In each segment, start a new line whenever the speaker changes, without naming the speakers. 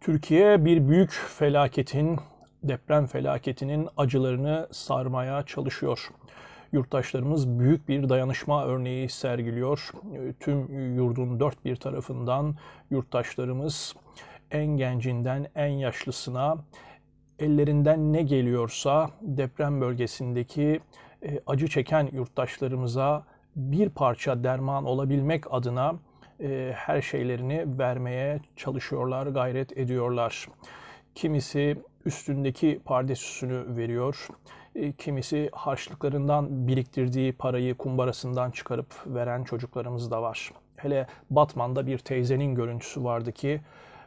Türkiye bir büyük felaketin, deprem felaketinin acılarını sarmaya çalışıyor. Yurttaşlarımız büyük bir dayanışma örneği sergiliyor. Tüm yurdun dört bir tarafından yurttaşlarımız en gencinden en yaşlısına ellerinden ne geliyorsa deprem bölgesindeki e, acı çeken yurttaşlarımıza bir parça derman olabilmek adına e, her şeylerini vermeye çalışıyorlar, gayret ediyorlar. Kimisi üstündeki pardesüsünü veriyor. E, kimisi harçlıklarından biriktirdiği parayı kumbarasından çıkarıp veren çocuklarımız da var. Hele Batman'da bir teyzenin görüntüsü vardı ki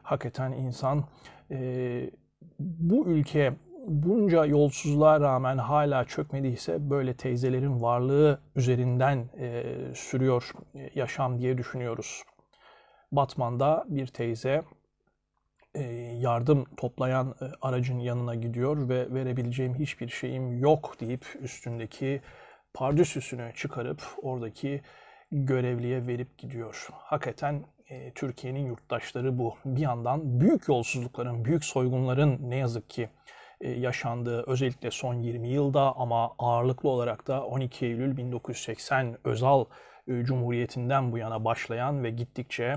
hakikaten insan e, bu ülke bunca yolsuzluğa rağmen hala çökmediyse böyle teyzelerin varlığı üzerinden e, sürüyor e, yaşam diye düşünüyoruz. Batman'da bir teyze e, yardım toplayan e, aracın yanına gidiyor ve verebileceğim hiçbir şeyim yok deyip üstündeki pardüsüsünü çıkarıp oradaki görevliye verip gidiyor. Hakikaten e, Türkiye'nin yurttaşları bu. Bir yandan büyük yolsuzlukların, büyük soygunların ne yazık ki e, yaşandığı özellikle son 20 yılda ama ağırlıklı olarak da 12 Eylül 1980 Özal e, Cumhuriyeti'nden bu yana başlayan ve gittikçe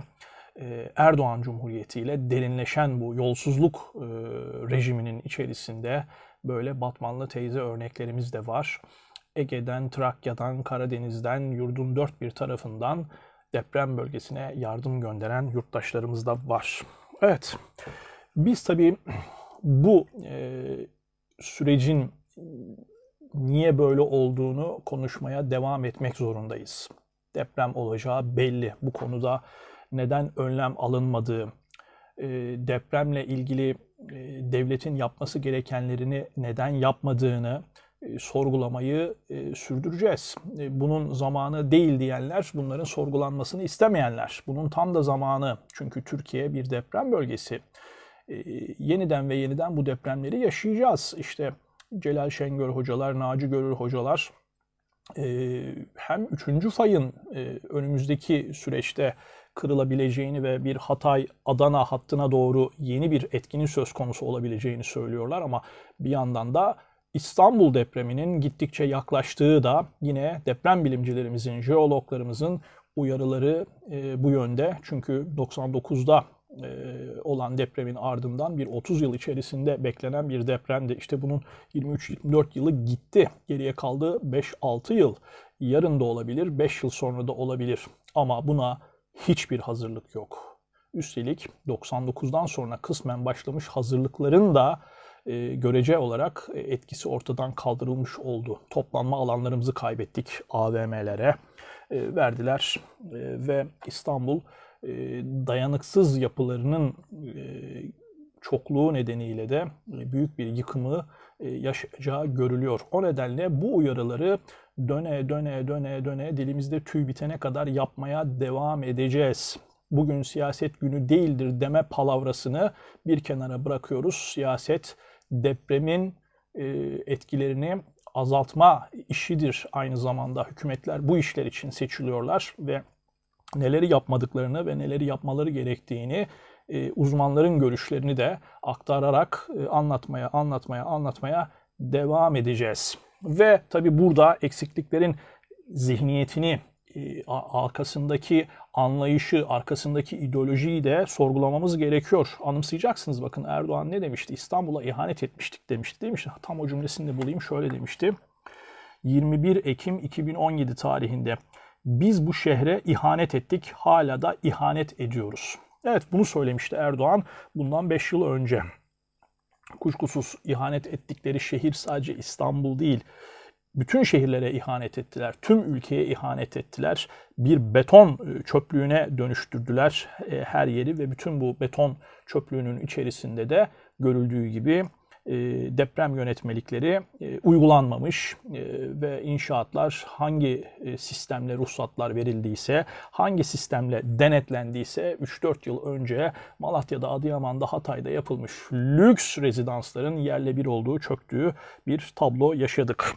e, Erdoğan Cumhuriyeti ile derinleşen bu yolsuzluk rejiminin içerisinde böyle Batmanlı teyze örneklerimiz de var. Ege'den, Trakya'dan, Karadeniz'den, yurdun dört bir tarafından deprem bölgesine yardım gönderen yurttaşlarımız da var. Evet, biz tabii bu e, sürecin niye böyle olduğunu konuşmaya devam etmek zorundayız. Deprem olacağı belli. Bu konuda neden önlem alınmadığı, e, depremle ilgili e, devletin yapması gerekenlerini neden yapmadığını e, sorgulamayı e, sürdüreceğiz. E, bunun zamanı değil diyenler, bunların sorgulanmasını istemeyenler. Bunun tam da zamanı. Çünkü Türkiye bir deprem bölgesi. Yeniden ve yeniden bu depremleri yaşayacağız. İşte Celal Şengör hocalar, Naci Görür hocalar hem üçüncü fayın önümüzdeki süreçte kırılabileceğini ve bir Hatay Adana hattına doğru yeni bir etkinin söz konusu olabileceğini söylüyorlar ama bir yandan da İstanbul depreminin gittikçe yaklaştığı da yine deprem bilimcilerimizin, jeologlarımızın uyarıları e, bu yönde. Çünkü 99'da e, olan depremin ardından bir 30 yıl içerisinde beklenen bir depremdi. İşte bunun 23-24 yılı gitti. Geriye kaldı 5-6 yıl. Yarın da olabilir, 5 yıl sonra da olabilir. Ama buna hiçbir hazırlık yok. Üstelik 99'dan sonra kısmen başlamış hazırlıkların da e, görece olarak e, etkisi ortadan kaldırılmış oldu. Toplanma alanlarımızı kaybettik AVM'lere e, verdiler ve İstanbul dayanıksız yapılarının çokluğu nedeniyle de büyük bir yıkımı yaşayacağı görülüyor. O nedenle bu uyarıları döne döne döne döne dilimizde tüy bitene kadar yapmaya devam edeceğiz. Bugün siyaset günü değildir deme palavrasını bir kenara bırakıyoruz. Siyaset depremin e, etkilerini azaltma işidir aynı zamanda. Hükümetler bu işler için seçiliyorlar ve neleri yapmadıklarını ve neleri yapmaları gerektiğini e, uzmanların görüşlerini de aktararak e, anlatmaya, anlatmaya, anlatmaya devam edeceğiz. Ve tabi burada eksikliklerin zihniyetini e, arkasındaki anlayışı, arkasındaki ideolojiyi de sorgulamamız gerekiyor. Anımsayacaksınız bakın Erdoğan ne demişti? İstanbul'a ihanet etmiştik demişti değil mi? İşte tam o cümlesini de bulayım şöyle demişti. 21 Ekim 2017 tarihinde biz bu şehre ihanet ettik, hala da ihanet ediyoruz. Evet bunu söylemişti Erdoğan bundan 5 yıl önce. Kuşkusuz ihanet ettikleri şehir sadece İstanbul değil bütün şehirlere ihanet ettiler. Tüm ülkeye ihanet ettiler. Bir beton e, çöplüğüne dönüştürdüler e, her yeri ve bütün bu beton çöplüğünün içerisinde de görüldüğü gibi deprem yönetmelikleri uygulanmamış ve inşaatlar hangi sistemle ruhsatlar verildiyse, hangi sistemle denetlendiyse 3-4 yıl önce Malatya'da, Adıyaman'da, Hatay'da yapılmış lüks rezidansların yerle bir olduğu, çöktüğü bir tablo yaşadık.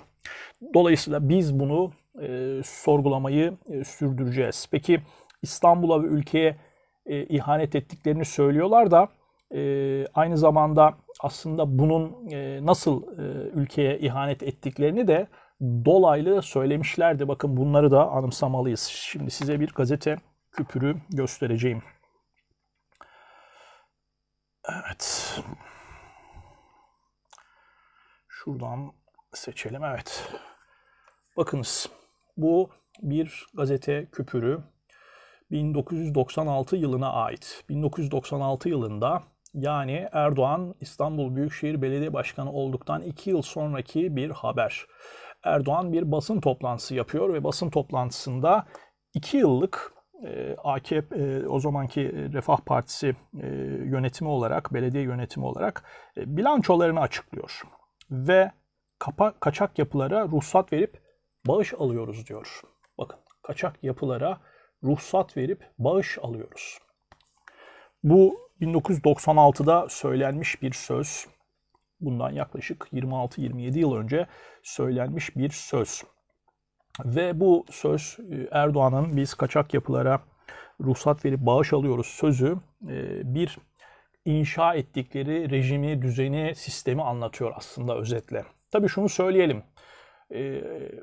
Dolayısıyla biz bunu e, sorgulamayı e, sürdüreceğiz. Peki İstanbul'a ve ülkeye e, ihanet ettiklerini söylüyorlar da e, aynı zamanda aslında bunun e, nasıl e, ülkeye ihanet ettiklerini de dolaylı söylemişlerdi. Bakın bunları da anımsamalıyız. Şimdi size bir gazete küpürü göstereceğim. Evet. Şuradan seçelim. Evet. Bakınız. Bu bir gazete küpürü. 1996 yılına ait. 1996 yılında yani Erdoğan İstanbul Büyükşehir Belediye Başkanı olduktan 2 yıl sonraki bir haber. Erdoğan bir basın toplantısı yapıyor ve basın toplantısında 2 yıllık e, AKP e, o zamanki Refah Partisi e, yönetimi olarak, belediye yönetimi olarak bilançolarını açıklıyor. Ve kapa, kaçak yapılara ruhsat verip bağış alıyoruz diyor. Bakın kaçak yapılara ruhsat verip bağış alıyoruz. Bu 1996'da söylenmiş bir söz. Bundan yaklaşık 26-27 yıl önce söylenmiş bir söz. Ve bu söz e, Erdoğan'ın biz kaçak yapılara ruhsat verip bağış alıyoruz sözü e, bir inşa ettikleri rejimi, düzeni, sistemi anlatıyor aslında özetle. Tabii şunu söyleyelim. Ee,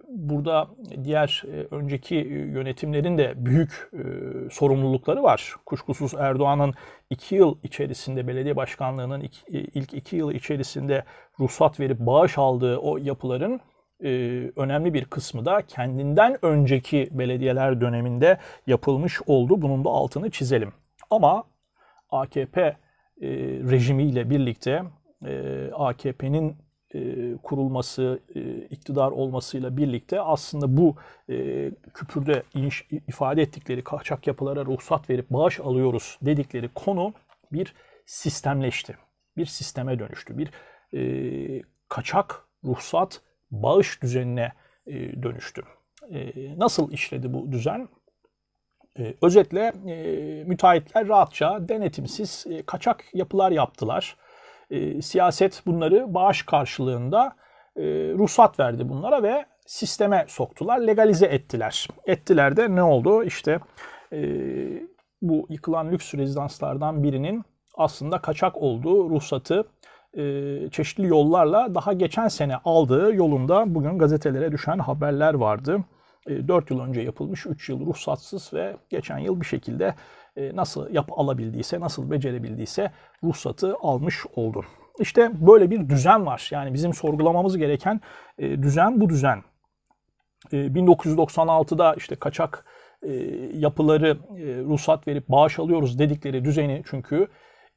burada diğer e, önceki yönetimlerin de büyük e, sorumlulukları var. Kuşkusuz Erdoğan'ın iki yıl içerisinde belediye başkanlığının e, ilk iki yıl içerisinde ruhsat verip bağış aldığı o yapıların önemli bir kısmı da kendinden önceki belediyeler döneminde yapılmış oldu. Bunun da altını çizelim. Ama AKP rejimiyle birlikte AKP'nin e, kurulması, e, iktidar olmasıyla birlikte aslında bu e, küpürde ifade ettikleri kaçak yapılara ruhsat verip bağış alıyoruz dedikleri konu bir sistemleşti. Bir sisteme dönüştü. Bir kaçak ruhsat bağış düzenine dönüştü. Nasıl işledi bu düzen? Özetle müteahhitler rahatça denetimsiz kaçak yapılar yaptılar e, siyaset bunları bağış karşılığında e, ruhsat verdi bunlara ve sisteme soktular, legalize ettiler. Ettiler de ne oldu? İşte e, bu yıkılan lüks rezidanslardan birinin aslında kaçak olduğu ruhsatı e, çeşitli yollarla daha geçen sene aldığı yolunda bugün gazetelere düşen haberler vardı. 4 yıl önce yapılmış, 3 yıl ruhsatsız ve geçen yıl bir şekilde e, nasıl yap alabildiyse, nasıl becerebildiyse ruhsatı almış oldu. İşte böyle bir düzen var. Yani bizim sorgulamamız gereken e, düzen bu düzen. 1996'da e, işte kaçak yapıları ruhsat verip bağış alıyoruz dedikleri düzeni çünkü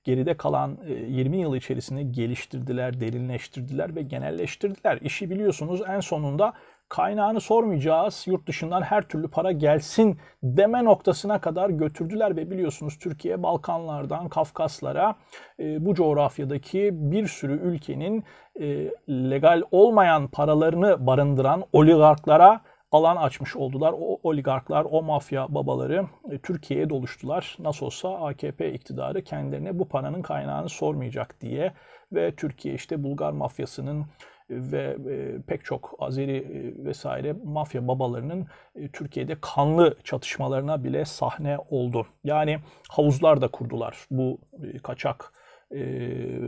geride kalan 20 yıl içerisinde geliştirdiler, derinleştirdiler ve genelleştirdiler. İşi biliyorsunuz en sonunda kaynağını sormayacağız. Yurt dışından her türlü para gelsin deme noktasına kadar götürdüler ve biliyorsunuz Türkiye Balkanlardan Kafkaslara e, bu coğrafyadaki bir sürü ülkenin e, legal olmayan paralarını barındıran oligarklara alan açmış oldular. O oligarklar, o mafya babaları e, Türkiye'ye doluştular. Nasıl olsa AKP iktidarı kendilerine bu paranın kaynağını sormayacak diye ve Türkiye işte Bulgar mafyasının ve e, pek çok Azeri e, vesaire mafya babalarının e, Türkiye'de kanlı çatışmalarına bile sahne oldu. Yani havuzlar da kurdular bu kaçak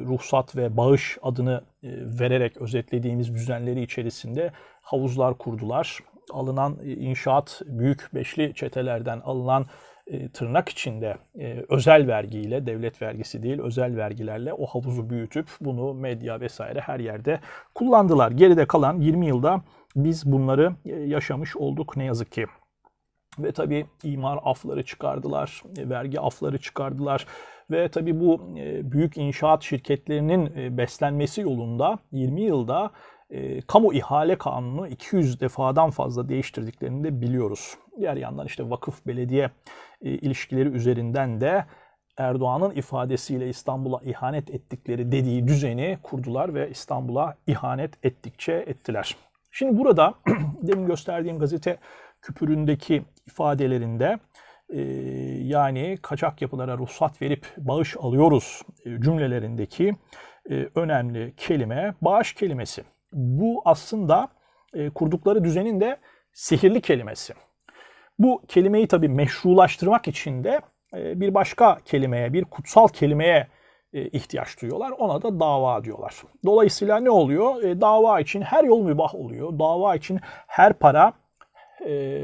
ruhsat ve bağış adını vererek özetlediğimiz düzenleri içerisinde havuzlar kurdular. Alınan inşaat büyük beşli çetelerden alınan e, tırnak içinde e, özel vergiyle, devlet vergisi değil özel vergilerle o havuzu büyütüp bunu medya vesaire her yerde kullandılar. Geride kalan 20 yılda biz bunları e, yaşamış olduk ne yazık ki. Ve tabii imar afları çıkardılar, vergi afları çıkardılar. Ve tabii bu büyük inşaat şirketlerinin beslenmesi yolunda 20 yılda e, kamu ihale kanunu 200 defadan fazla değiştirdiklerini de biliyoruz. Diğer yandan işte vakıf belediye e, ilişkileri üzerinden de Erdoğan'ın ifadesiyle İstanbul'a ihanet ettikleri dediği düzeni kurdular ve İstanbul'a ihanet ettikçe ettiler. Şimdi burada demin gösterdiğim gazete küpüründeki ifadelerinde e, yani kaçak yapılara ruhsat verip bağış alıyoruz e, cümlelerindeki e, önemli kelime bağış kelimesi. Bu aslında e, kurdukları düzenin de sihirli kelimesi. Bu kelimeyi tabii meşrulaştırmak için de e, bir başka kelimeye, bir kutsal kelimeye e, ihtiyaç duyuyorlar. Ona da dava diyorlar. Dolayısıyla ne oluyor? E, dava için her yol mübah oluyor. Dava için her para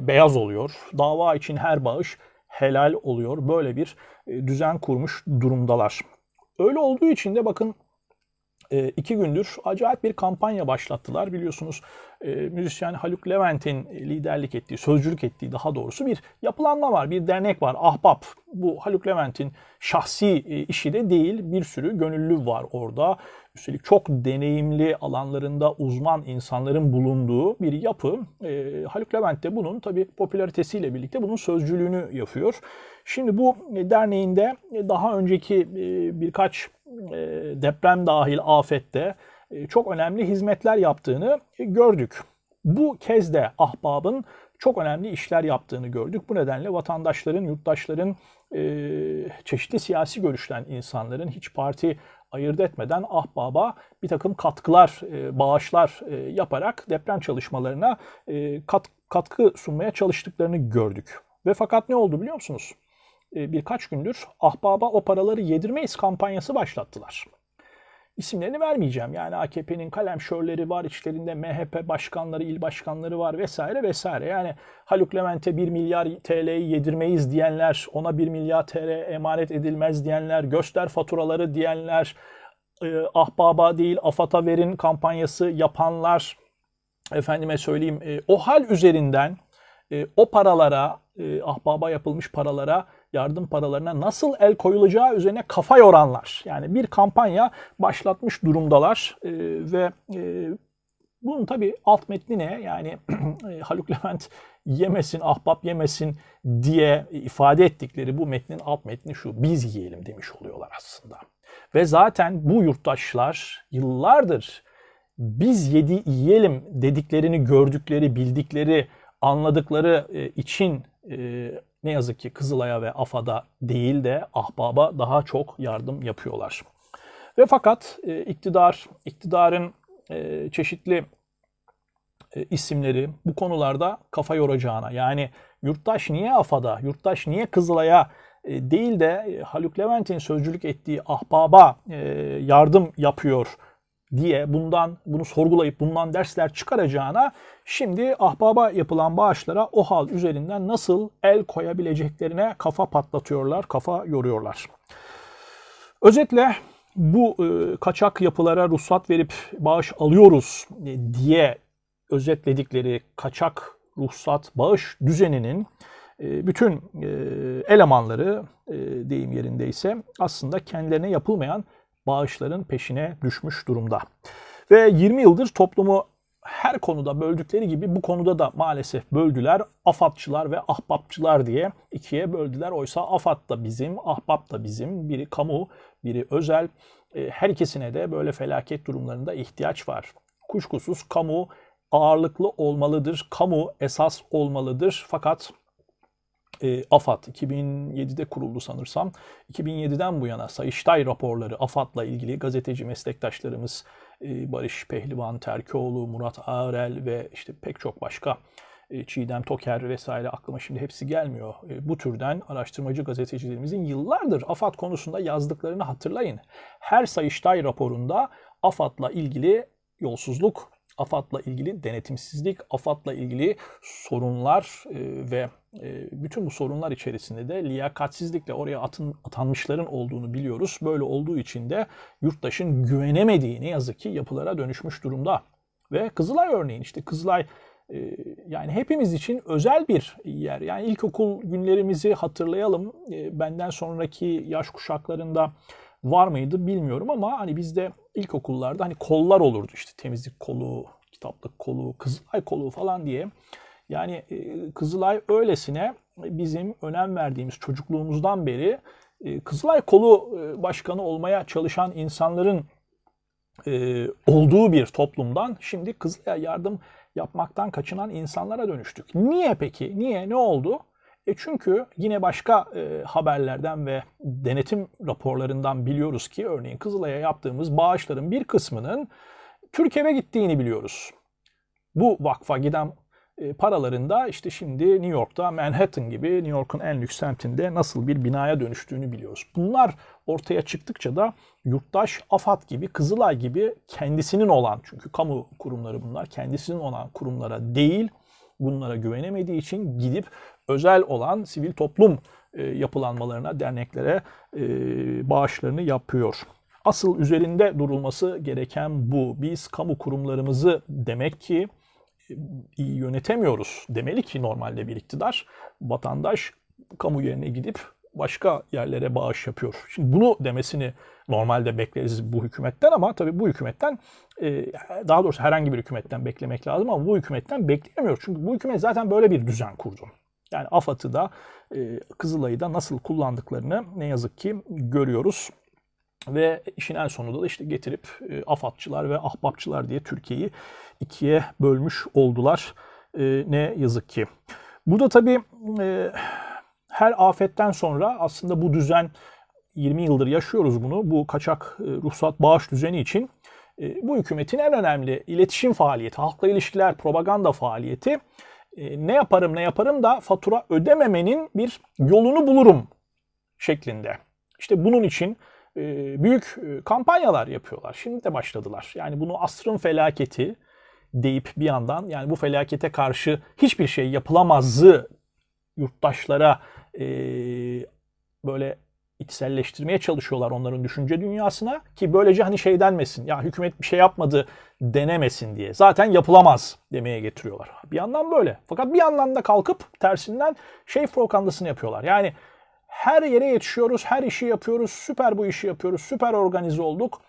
beyaz oluyor. Dava için her bağış helal oluyor. Böyle bir düzen kurmuş durumdalar. Öyle olduğu için de bakın e, iki gündür acayip bir kampanya başlattılar. Biliyorsunuz e, müzisyen Haluk Levent'in liderlik ettiği, sözcülük ettiği daha doğrusu bir yapılanma var, bir dernek var. Ahbap. Bu Haluk Levent'in şahsi e, işi de değil. Bir sürü gönüllü var orada. Üstelik çok deneyimli alanlarında uzman insanların bulunduğu bir yapı. E, Haluk Levent de bunun tabii popülaritesiyle birlikte bunun sözcülüğünü yapıyor. Şimdi bu derneğinde daha önceki birkaç deprem dahil afette e, çok önemli hizmetler yaptığını gördük. Bu kez de ahbabın çok önemli işler yaptığını gördük. Bu nedenle vatandaşların, yurttaşların, e, çeşitli siyasi görüşten insanların hiç parti ayırt etmeden ahbaba bir takım katkılar, bağışlar yaparak deprem çalışmalarına katkı sunmaya çalıştıklarını gördük. Ve fakat ne oldu biliyor musunuz? E, birkaç gündür ahbaba o paraları yedirmeyiz kampanyası başlattılar. İsimlerini vermeyeceğim. Yani AKP'nin kalemşörleri var, içlerinde MHP başkanları, il başkanları var vesaire vesaire. Yani Haluk Levent'e 1 milyar TL'yi yedirmeyiz diyenler, ona 1 milyar TL emanet edilmez diyenler, göster faturaları diyenler, e, ahbaba değil AFAD'a verin kampanyası yapanlar, efendime söyleyeyim e, o hal üzerinden o paralara, ahbaba yapılmış paralara yardım paralarına nasıl el koyulacağı üzerine kafa yoranlar. Yani bir kampanya başlatmış durumdalar e, ve e, bunun tabii alt metni ne? Yani e, Haluk Levent yemesin, ahbap yemesin diye ifade ettikleri bu metnin alt metni şu. Biz yiyelim demiş oluyorlar aslında. Ve zaten bu yurttaşlar yıllardır biz yedi yiyelim dediklerini gördükleri, bildikleri, anladıkları e, için e, ne yazık ki Kızılay'a ve AFAD'a değil de Ahbab'a daha çok yardım yapıyorlar. Ve fakat e, iktidar, iktidarın e, çeşitli e, isimleri bu konularda kafa yoracağına yani yurttaş niye AFAD'a, yurttaş niye Kızılay'a e, değil de e, Haluk Levent'in sözcülük ettiği Ahbab'a e, yardım yapıyor diye bundan bunu sorgulayıp bundan dersler çıkaracağına şimdi ahbaba yapılan bağışlara o hal üzerinden nasıl el koyabileceklerine kafa patlatıyorlar, kafa yoruyorlar. Özetle bu e, kaçak yapılara ruhsat verip bağış alıyoruz e, diye özetledikleri kaçak ruhsat bağış düzeninin e, bütün e, elemanları deyim yerindeyse aslında kendilerine yapılmayan bağışların peşine düşmüş durumda. Ve 20 yıldır toplumu her konuda böldükleri gibi bu konuda da maalesef böldüler. Afatçılar ve ahbapçılar diye ikiye böldüler. Oysa afat da bizim, ahbap da bizim. Biri kamu, biri özel. E, her ikisine de böyle felaket durumlarında ihtiyaç var. Kuşkusuz kamu ağırlıklı olmalıdır. Kamu esas olmalıdır. Fakat e, AFAD 2007'de kuruldu sanırsam. 2007'den bu yana Sayıştay raporları AFAD'la ilgili gazeteci meslektaşlarımız e, Barış Pehlivan, Terkoğlu, Murat Ağrel ve işte pek çok başka e, Çiğdem Toker vesaire aklıma şimdi hepsi gelmiyor. E, bu türden araştırmacı gazetecilerimizin yıllardır AFAD konusunda yazdıklarını hatırlayın. Her Sayıştay raporunda AFAD'la ilgili yolsuzluk, AFAD'la ilgili denetimsizlik, AFAD'la ilgili sorunlar e, ve bütün bu sorunlar içerisinde de liyakatsizlikle oraya atın, atanmışların olduğunu biliyoruz. Böyle olduğu için de yurttaşın güvenemediği ne yazık ki yapılara dönüşmüş durumda. Ve Kızılay örneğin işte Kızılay e, yani hepimiz için özel bir yer. Yani ilkokul günlerimizi hatırlayalım. Benden sonraki yaş kuşaklarında var mıydı bilmiyorum ama hani bizde ilkokullarda hani kollar olurdu işte temizlik kolu, kitaplık kolu, Kızılay kolu falan diye. Yani Kızılay öylesine bizim önem verdiğimiz çocukluğumuzdan beri Kızılay kolu başkanı olmaya çalışan insanların olduğu bir toplumdan şimdi Kızılay'a yardım yapmaktan kaçınan insanlara dönüştük. Niye peki? Niye? Ne oldu? E çünkü yine başka e, haberlerden ve denetim raporlarından biliyoruz ki örneğin Kızılay'a yaptığımız bağışların bir kısmının Türkiye'ye gittiğini biliyoruz. Bu vakfa giden e, paralarında işte şimdi New York'ta Manhattan gibi New York'un en lüks semtinde nasıl bir binaya dönüştüğünü biliyoruz. Bunlar ortaya çıktıkça da yurttaş AFAD gibi, Kızılay gibi kendisinin olan çünkü kamu kurumları bunlar kendisinin olan kurumlara değil bunlara güvenemediği için gidip özel olan sivil toplum e, yapılanmalarına, derneklere e, bağışlarını yapıyor. Asıl üzerinde durulması gereken bu. Biz kamu kurumlarımızı demek ki iyi yönetemiyoruz. Demeli ki normalde bir iktidar vatandaş kamu yerine gidip başka yerlere bağış yapıyor. Şimdi bunu demesini normalde bekleriz bu hükümetten ama tabii bu hükümetten e, daha doğrusu herhangi bir hükümetten beklemek lazım ama bu hükümetten bekleyemiyor. Çünkü bu hükümet zaten böyle bir düzen kurdu. Yani AFAD'ı da e, Kızılay'ı da nasıl kullandıklarını ne yazık ki görüyoruz. Ve işin en sonunda da işte getirip e, AFAD'çılar ve ahbapçılar diye Türkiye'yi ikiye bölmüş oldular. E, ne yazık ki. Burada tabii e, her afetten sonra aslında bu düzen 20 yıldır yaşıyoruz bunu. Bu kaçak ruhsat bağış düzeni için bu hükümetin en önemli iletişim faaliyeti, halkla ilişkiler, propaganda faaliyeti ne yaparım ne yaparım da fatura ödememenin bir yolunu bulurum şeklinde. İşte bunun için büyük kampanyalar yapıyorlar. Şimdi de başladılar. Yani bunu asrın felaketi deyip bir yandan yani bu felakete karşı hiçbir şey yapılamazı yurttaşlara e, böyle içselleştirmeye çalışıyorlar onların düşünce dünyasına ki böylece hani şey denmesin ya hükümet bir şey yapmadı denemesin diye. Zaten yapılamaz demeye getiriyorlar. Bir yandan böyle. Fakat bir yandan da kalkıp tersinden şey propagandasını yapıyorlar. Yani her yere yetişiyoruz, her işi yapıyoruz, süper bu işi yapıyoruz, süper organize olduk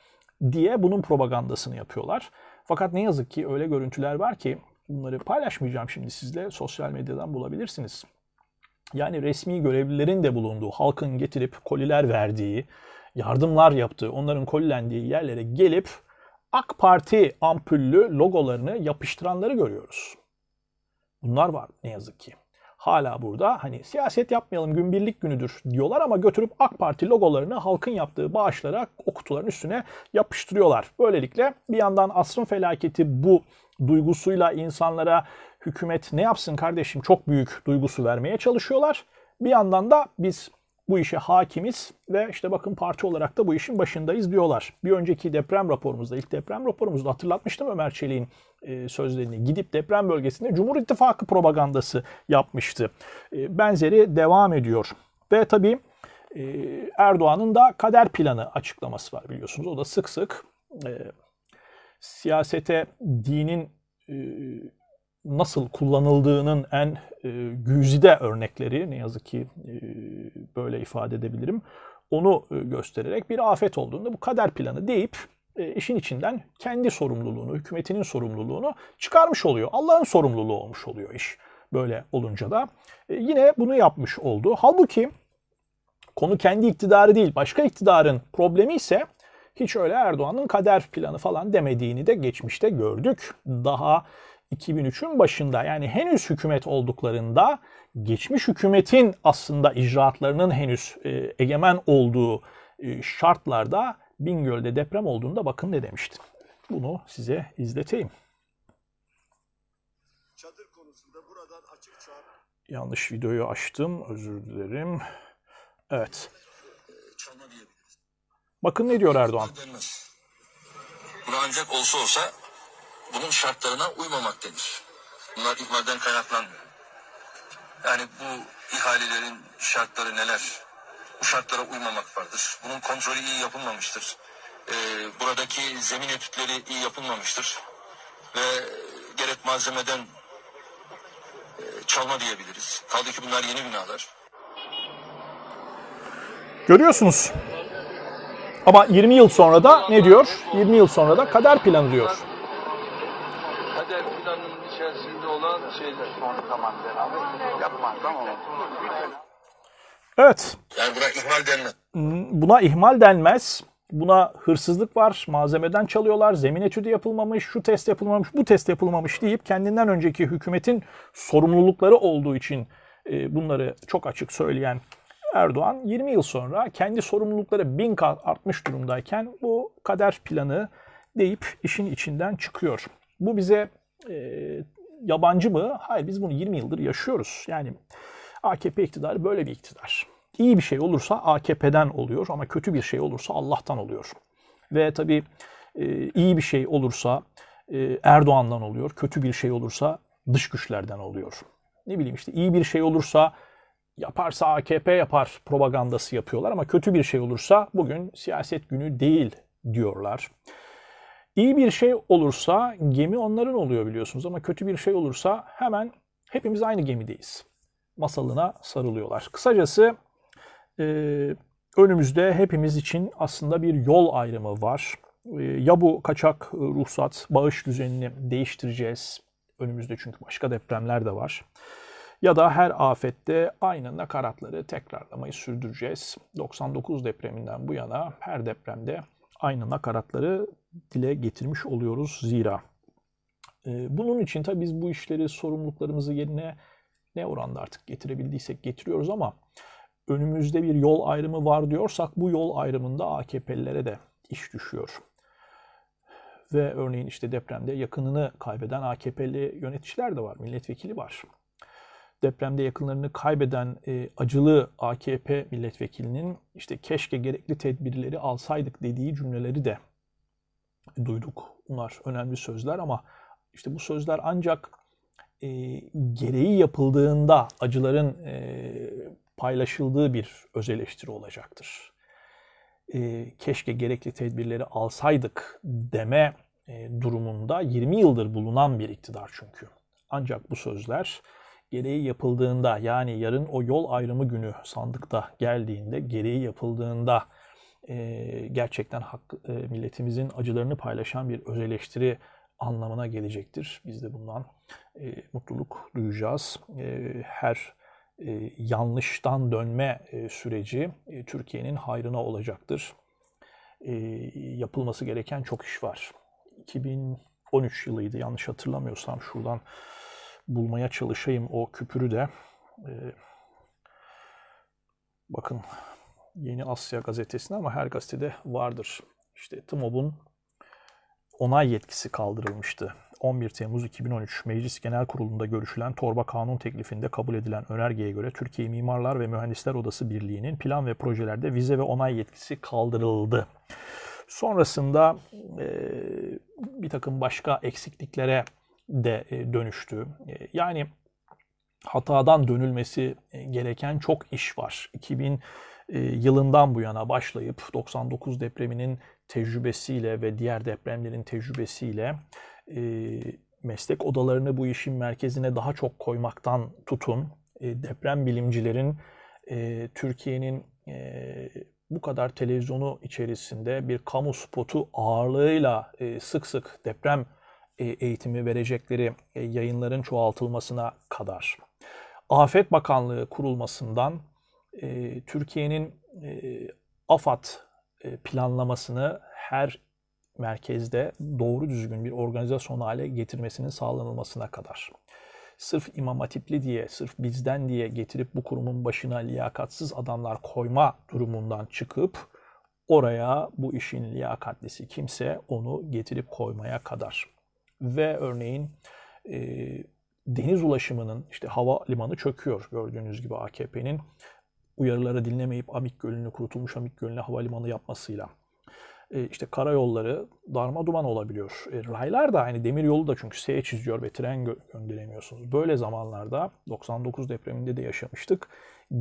diye bunun propagandasını yapıyorlar. Fakat ne yazık ki öyle görüntüler var ki bunları paylaşmayacağım şimdi sizle sosyal medyadan bulabilirsiniz. Yani resmi görevlilerin de bulunduğu, halkın getirip koliler verdiği, yardımlar yaptığı, onların kolilendiği yerlere gelip AK Parti ampullü logolarını yapıştıranları görüyoruz. Bunlar var ne yazık ki. Hala burada hani siyaset yapmayalım gün birlik günüdür diyorlar ama götürüp AK Parti logolarını halkın yaptığı bağışlara o kutuların üstüne yapıştırıyorlar. Böylelikle bir yandan asrın felaketi bu duygusuyla insanlara hükümet ne yapsın kardeşim çok büyük duygusu vermeye çalışıyorlar. Bir yandan da biz bu işe hakimiz ve işte bakın parti olarak da bu işin başındayız diyorlar. Bir önceki deprem raporumuzda, ilk deprem raporumuzda hatırlatmıştım Ömer Çelik'in e, sözlerini. Gidip deprem bölgesinde Cumhur İttifakı propagandası yapmıştı. E, benzeri devam ediyor. Ve tabii e, Erdoğan'ın da kader planı açıklaması var biliyorsunuz. O da sık sık siyasete dinin nasıl kullanıldığının en e, güzide örnekleri ne yazık ki e, böyle ifade edebilirim. Onu e, göstererek bir afet olduğunda bu kader planı deyip e, işin içinden kendi sorumluluğunu, hükümetinin sorumluluğunu çıkarmış oluyor. Allah'ın sorumluluğu olmuş oluyor iş. Böyle olunca da e, yine bunu yapmış oldu. Halbuki konu kendi iktidarı değil, başka iktidarın problemi ise hiç öyle Erdoğan'ın kader planı falan demediğini de geçmişte gördük. Daha 2003'ün başında yani henüz hükümet olduklarında geçmiş hükümetin aslında icraatlarının henüz e, egemen olduğu e, şartlarda Bingöl'de deprem olduğunda bakın ne demiştim. Bunu size izleteyim. Çadır konusunda buradan açık çağrı... Yanlış videoyu açtım. Özür dilerim. Evet. Bakın ne diyor Erdoğan.
Bunu ancak olsa olsa bunun şartlarına uymamak denir. Bunlar ihmalden kaynaklanmıyor. Yani bu ihalelerin şartları neler? Bu şartlara uymamak vardır. Bunun kontrolü iyi yapılmamıştır. Ee, buradaki zemin etütleri iyi yapılmamıştır. Ve gerek malzemeden e, çalma diyebiliriz. Kaldı ki bunlar yeni binalar.
Görüyorsunuz. Ama 20 yıl sonra da ne diyor? 20 yıl sonra da kader planı diyor
kader planının içerisinde olan şeyler. Son zaman beraber yapmaz ama
Evet.
Yani buna ihmal denmez.
Buna ihmal denmez. Buna hırsızlık var, malzemeden çalıyorlar, zemin etüdü yapılmamış, şu test yapılmamış, bu test yapılmamış deyip kendinden önceki hükümetin sorumlulukları olduğu için e, bunları çok açık söyleyen Erdoğan 20 yıl sonra kendi sorumlulukları bin kat artmış durumdayken bu kader planı deyip işin içinden çıkıyor. Bu bize e, yabancı mı? Hayır biz bunu 20 yıldır yaşıyoruz. Yani AKP iktidarı böyle bir iktidar. İyi bir şey olursa AKP'den oluyor ama kötü bir şey olursa Allah'tan oluyor. Ve tabii e, iyi bir şey olursa e, Erdoğan'dan oluyor. Kötü bir şey olursa dış güçlerden oluyor. Ne bileyim işte iyi bir şey olursa yaparsa AKP yapar propagandası yapıyorlar ama kötü bir şey olursa bugün siyaset günü değil diyorlar. İyi bir şey olursa gemi onların oluyor biliyorsunuz ama kötü bir şey olursa hemen hepimiz aynı gemideyiz. Masalına sarılıyorlar. Kısacası e, önümüzde hepimiz için aslında bir yol ayrımı var. E, ya bu kaçak ruhsat, bağış düzenini değiştireceğiz. Önümüzde çünkü başka depremler de var. Ya da her afette aynı nakaratları tekrarlamayı sürdüreceğiz. 99 depreminden bu yana her depremde aynı nakaratları dile getirmiş oluyoruz zira. Ee, Bunun için tabii biz bu işleri, sorumluluklarımızı yerine ne oranda artık getirebildiysek getiriyoruz ama önümüzde bir yol ayrımı var diyorsak bu yol ayrımında AKP'lilere de iş düşüyor. Ve örneğin işte depremde yakınını kaybeden AKP'li yöneticiler de var, milletvekili var. Depremde yakınlarını kaybeden e, acılı AKP milletvekilinin işte keşke gerekli tedbirleri alsaydık dediği cümleleri de duyduk. Bunlar önemli sözler ama işte bu sözler ancak e, gereği yapıldığında acıların e, paylaşıldığı bir öz eleştiri olacaktır. E, keşke gerekli tedbirleri alsaydık deme e, durumunda 20 yıldır bulunan bir iktidar çünkü. Ancak bu sözler gereği yapıldığında yani yarın o yol ayrımı günü sandıkta geldiğinde gereği yapıldığında e, gerçekten hak, e, milletimizin acılarını paylaşan bir öz eleştiri anlamına gelecektir. Biz de bundan e, mutluluk duyacağız. E, her e, yanlıştan dönme e, süreci e, Türkiye'nin hayrına olacaktır. E, yapılması gereken çok iş var. 2013 yılıydı yanlış hatırlamıyorsam şuradan bulmaya çalışayım o küpürü de. E, bakın Yeni Asya gazetesinde ama her gazetede vardır. İşte TMOB'un onay yetkisi kaldırılmıştı. 11 Temmuz 2013 Meclis Genel Kurulu'nda görüşülen torba kanun teklifinde kabul edilen önergeye göre Türkiye Mimarlar ve Mühendisler Odası Birliği'nin plan ve projelerde vize ve onay yetkisi kaldırıldı. Sonrasında e, bir takım başka eksikliklere de e, dönüştü. E, yani hatadan dönülmesi gereken çok iş var. 2000 e, yılından bu yana başlayıp 99 depreminin tecrübesiyle ve diğer depremlerin tecrübesiyle e, meslek odalarını bu işin merkezine daha çok koymaktan tutun, e, deprem bilimcilerin e, Türkiye'nin e, bu kadar televizyonu içerisinde bir kamu spotu ağırlığıyla e, sık sık deprem e, eğitimi verecekleri e, yayınların çoğaltılmasına kadar. Afet Bakanlığı kurulmasından e, Türkiye'nin e, AFAD e, planlamasını her merkezde doğru düzgün bir organizasyon hale getirmesinin sağlanılmasına kadar. Sırf İmam Hatipli diye, sırf bizden diye getirip bu kurumun başına liyakatsız adamlar koyma durumundan çıkıp oraya bu işin liyakatlisi kimse onu getirip koymaya kadar. Ve örneğin e, deniz ulaşımının işte hava limanı çöküyor gördüğünüz gibi AKP'nin uyarıları dinlemeyip Amik Gölü'nü kurutulmuş Amik Gölü'ne havalimanı yapmasıyla e, işte karayolları darma duman olabiliyor. E, raylar da hani demir yolu da çünkü S çiziyor ve tren gö- gönderemiyorsunuz. Böyle zamanlarda 99 depreminde de yaşamıştık.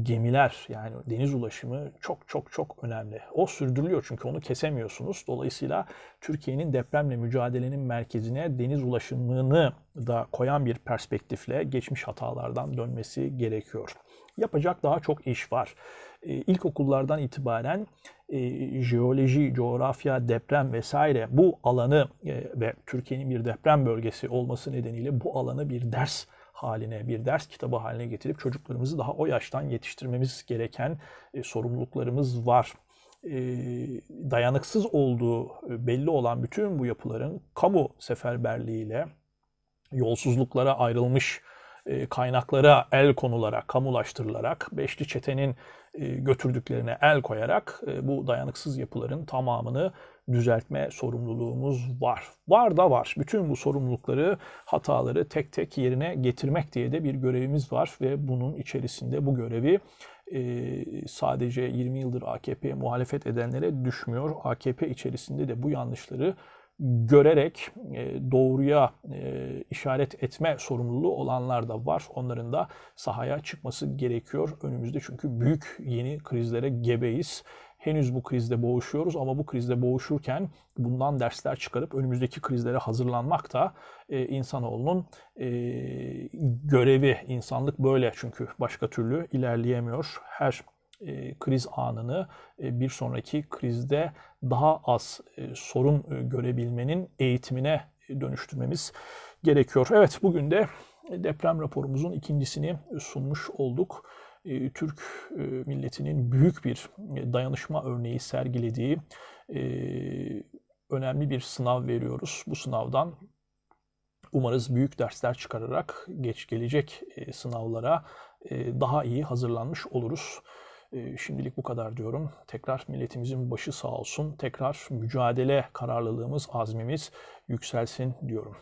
Gemiler yani deniz ulaşımı çok çok çok önemli. O sürdürülüyor çünkü onu kesemiyorsunuz. Dolayısıyla Türkiye'nin depremle mücadelenin merkezine deniz ulaşımını da koyan bir perspektifle geçmiş hatalardan dönmesi gerekiyor. Yapacak daha çok iş var. E, İlkokullardan itibaren e, jeoloji, coğrafya, deprem vesaire bu alanı e, ve Türkiye'nin bir deprem bölgesi olması nedeniyle bu alanı bir ders haline, bir ders kitabı haline getirip çocuklarımızı daha o yaştan yetiştirmemiz gereken e, sorumluluklarımız var. Dayanıksız olduğu belli olan bütün bu yapıların kamu seferberliğiyle yolsuzluklara ayrılmış kaynaklara el konularak, kamulaştırılarak, Beşli Çete'nin e, götürdüklerine el koyarak e, bu dayanıksız yapıların tamamını düzeltme sorumluluğumuz var. Var da var. Bütün bu sorumlulukları, hataları tek tek yerine getirmek diye de bir görevimiz var ve bunun içerisinde bu görevi e, sadece 20 yıldır AKP'ye muhalefet edenlere düşmüyor. AKP içerisinde de bu yanlışları görerek e, doğruya e, işaret etme sorumluluğu olanlar da var. Onların da sahaya çıkması gerekiyor. Önümüzde çünkü büyük yeni krizlere gebeyiz. Henüz bu krizde boğuşuyoruz ama bu krizde boğuşurken bundan dersler çıkarıp önümüzdeki krizlere hazırlanmak da e, insanoğlunun e, görevi. İnsanlık böyle çünkü başka türlü ilerleyemiyor. Her e, kriz anını e, bir sonraki krizde daha az e, sorun e, görebilmenin eğitimine dönüştürmemiz gerekiyor. Evet bugün de deprem raporumuzun ikincisini sunmuş olduk. E, Türk e, milletinin büyük bir e, dayanışma örneği sergilediği e, önemli bir sınav veriyoruz. Bu sınavdan umarız büyük dersler çıkararak geç gelecek e, sınavlara e, daha iyi hazırlanmış oluruz. E, Şimdilik bu kadar diyorum. Tekrar milletimizin başı sağ olsun. Tekrar mücadele kararlılığımız, azmimiz yükselsin diyorum.